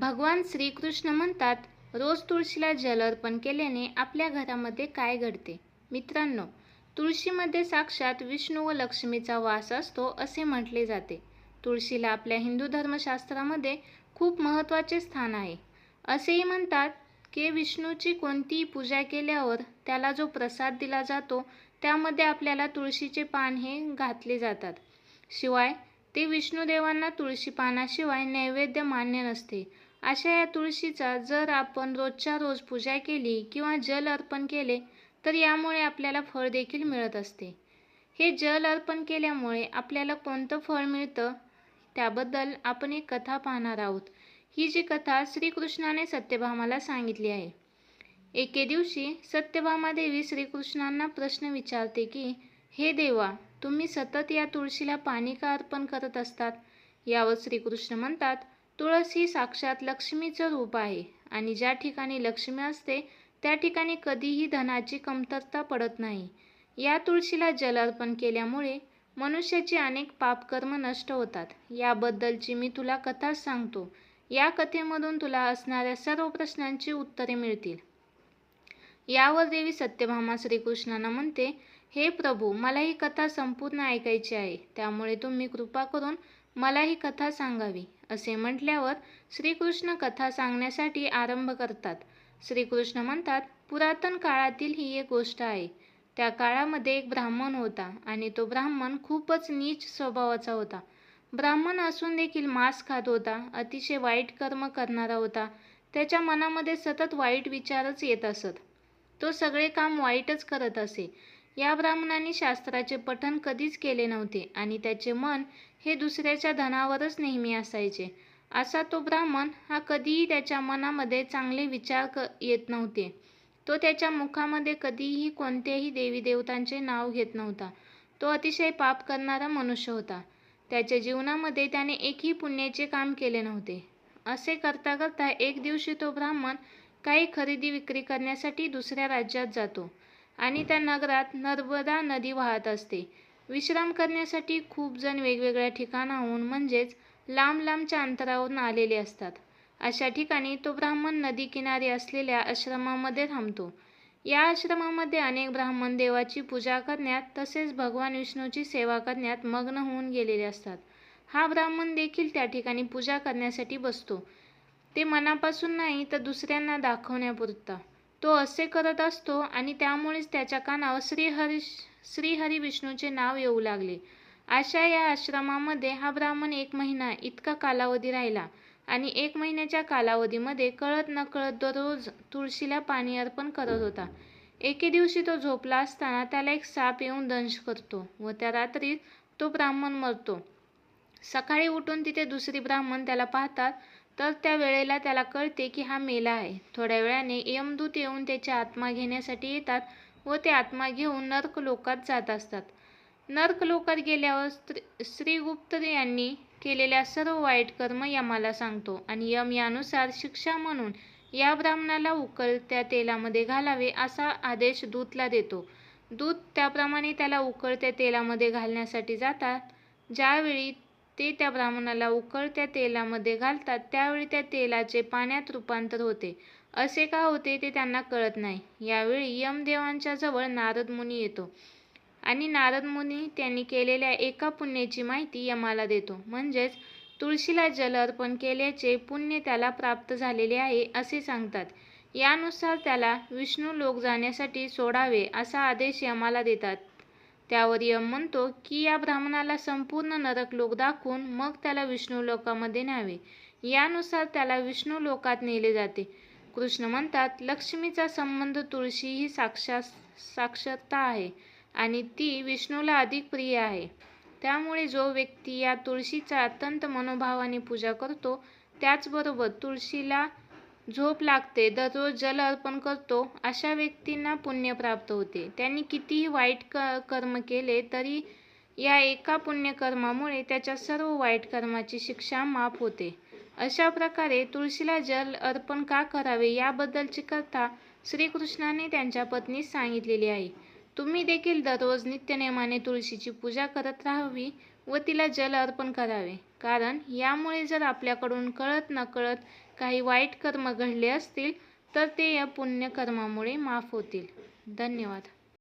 भगवान श्रीकृष्ण म्हणतात रोज तुळशीला जल अर्पण केल्याने आपल्या घरामध्ये काय घडते? मित्रांनो तुळशीमध्ये साक्षात विष्णू व लक्ष्मीचा वास असतो असे म्हटले जाते. तुळशीला आपल्या हिंदू धर्मशास्त्रामध्ये खूप महत्त्वाचे स्थान आहे. असेही म्हणतात की विष्णूची कोणतीही पूजा केल्यावर त्याला जो प्रसाद दिला जातो त्यामध्ये आपल्याला तुळशीचे पान हे घातले जातात. शिवाय ते विष्णुदेवांना तुळशी पानाशिवाय नैवेद्य मान्य नसते. अशा या तुळशीचा जर आपण रोजच्या रोज पूजा केली किंवा जल अर्पण केले तर यामुळे आपल्याला फळ देखील मिळत असते. हे जल अर्पण केल्यामुळे आपल्याला कोणतं फळ मिळतं? त्याबद्दल आपण एक कथा पाहणार आहोत. ही जी कथा श्रीकृष्णाने सत्यभामाला सांगितली आहे. एके दिवशी सत्यभामा देवी श्रीकृष्णांना प्रश्न विचारते की हे देवा तुम्ही सतत या तुळशीला पाणी का अर्पण करत असतात? यावर श्रीकृष्ण म्हणतात तुळस ही साक्षात लक्ष्मीचं रूप आहे आणि ज्या ठिकाणी लक्ष्मी असते त्या ठिकाणी कधीही धनाची कमतरता पडत नाही. या तुळशीला जल अर्पण केल्यामुळे मनुष्याची अनेक पापकर्म नष्ट होतात. याबद्दलची मी तुला कथा सांगतो. या कथेमधून तुला असणाऱ्या सर्व प्रश्नांची उत्तरे मिळतील. यावर देवी सत्यभामा श्रीकृष्णांना म्हणते हे प्रभू मला ही कथा संपूर्ण ऐकायची आहे. त्यामुळे तुम्ही कृपा करून मला ही कथा सांगावी असे म्हटल्यावर श्रीकृष्ण कथा सांगण्यासाठी आरंभ करतात. श्रीकृष्ण म्हणतात पुरातन काळातील ही एक गोष्ट आहे. त्या काळामध्ये एक ब्राह्मण होता आणि तो ब्राह्मण खूपच नीच स्वभावाचा होता. ब्राह्मण असून देखील मांस खात होता अतिशय वाईट कर्म करणारा होता. त्याच्या मनामध्ये सतत वाईट विचारच येत असत. तो सगळे काम वाईटच करत असे. या ब्राह्मणाने शास्त्राचे पठन कधीच केले नव्हते आणि त्याचे मन हे दुसऱ्याच्या धनावरच नेहमी असायचे. असा तो ब्राह्मण हा कधीही त्याच्या मनामध्ये चांगले विचार क येत नव्हते. तो त्याच्या मुखामध्ये कधीही कोणत्याही देवी देवतांचे नाव घेत नव्हता. तो अतिशय पाप करणारा मनुष्य होता. त्याच्या जीवनामध्ये त्याने एकही पुण्याचे काम केले नव्हते. असे करता करता एक दिवशी तो ब्राह्मण काही खरेदी विक्री करण्यासाठी दुसऱ्या राज्यात जातो. आणि त्या नगरात नर्मदा नदी वाहत असते. विश्राम करण्यासाठी खूप जण वेगवेगळ्या ठिकाणाहून म्हणजेच लांब लांबच्या अंतरावरून आलेले असतात. अशा ठिकाणी तो ब्राह्मण नदी किनारी असलेल्या आश्रमामध्ये थांबतो. या आश्रमामध्ये अनेक ब्राह्मण देवाची पूजा करण्यात तसेच भगवान विष्णूची सेवा करण्यात मग्न होऊन गेलेले असतात. हा ब्राह्मण देखील त्या ठिकाणी पूजा करण्यासाठी बसतो. ते मनापासून नाही तर दुसऱ्यांना दाखवण्यापुरता. तो असे करत असतो आणि त्यामुळेच त्याच्या कानावर श्रीहरी श्रीहरी विष्णूचे नाव येऊ लागले. अशा या आश्रमामध्ये हा ब्राह्मण एक महिना इतका कालावधी राहिला आणि एक महिन्याच्या कालावधीमध्ये कळत नकळत दररोज तुळशीला पाणी अर्पण करत होता. एके दिवशी तो झोपला असताना त्याला एक साप येऊन दंश करतो व त्या रात्री तो ब्राह्मण मरतो. सकाळी उठून तिथे दुसरी ब्राह्मण त्याला पाहतात तर त्या वेळेला त्याला कळते की हा मेला आहे. थोड्या वेळाने यमदूत येऊन त्याची आत्मा घेण्यासाठी येतात व ते आत्मा घेऊन नर्क लोकात जात असतात. नर्क लोकात गेल्यावर स्त्री श्रीगुप्त यांनी केलेल्या सर्व वाईट कर्म यमाला सांगतो आणि यम यानुसार शिक्षा म्हणून या ब्राह्मणाला उकळत्या तेलामध्ये घालावे असा आदेश दूतला देतो. दूत त्याप्रमाणे त्याला उकळत्या तेलामध्ये घालण्यासाठी जातात. ज्यावेळी ते त्या ब्राह्मणाला उकळत्या तेलामध्ये घालतात. त्यावेळी त्या तेलाचे पाण्यात रूपांतर होते. असे का होते ते त्यांना कळत नाही. यावेळी यमदेवांच्या जवळ नारद मुनी येतो आणि नारद मुनी त्यांनी केलेल्या एका पुण्याची माहिती यमाला देतो. म्हणजेच तुळशीला जल अर्पण केल्याचे पुण्य त्याला प्राप्त झालेले आहे असे सांगतात. यानुसार त्याला विष्णू लोक जाण्यासाठी सोडावे असा आदेश यमाला देतात. त्यावर यम म्हणतो की या ब्राह्मणाला संपूर्ण नरक लोक दाखवून मग त्याला विष्णू लोकामध्ये न्यावे. यानुसार त्याला विष्णू लोकात नेले जाते. कृष्ण म्हणतात लक्ष्मीचा संबंध तुळशी ही साक्षा साक्षरता आहे आणि ती विष्णूला अधिक प्रिय आहे. त्यामुळे जो व्यक्ती या तुळशीचा अत्यंत मनोभावाने पूजा करतो त्याचबरोबर तुळशीला झोप लागते दररोज जल अर्पण करतो अशा व्यक्तींना पुण्य प्राप्त होते. त्यांनी कितीही वाईट क कर्म केले तरी या एका पुण्यकर्मामुळे त्याच्या सर्व वाईट कर्माची शिक्षा माफ होते. अशा प्रकारे तुळशीला जल अर्पण का करावे याबद्दलची कथा श्रीकृष्णाने त्यांच्या पत्नीस सांगितलेली आहे. तुम्ही देखील दररोज नित्यनेमाने तुळशीची पूजा करत राहावी व तिला जल अर्पण करावे. कारण यामुळे जर आपल्याकडून कळत नकळत काही वाईट कर्म घडले असतील तर ते या पुण्यकर्मामुळे माफ होतील. धन्यवाद.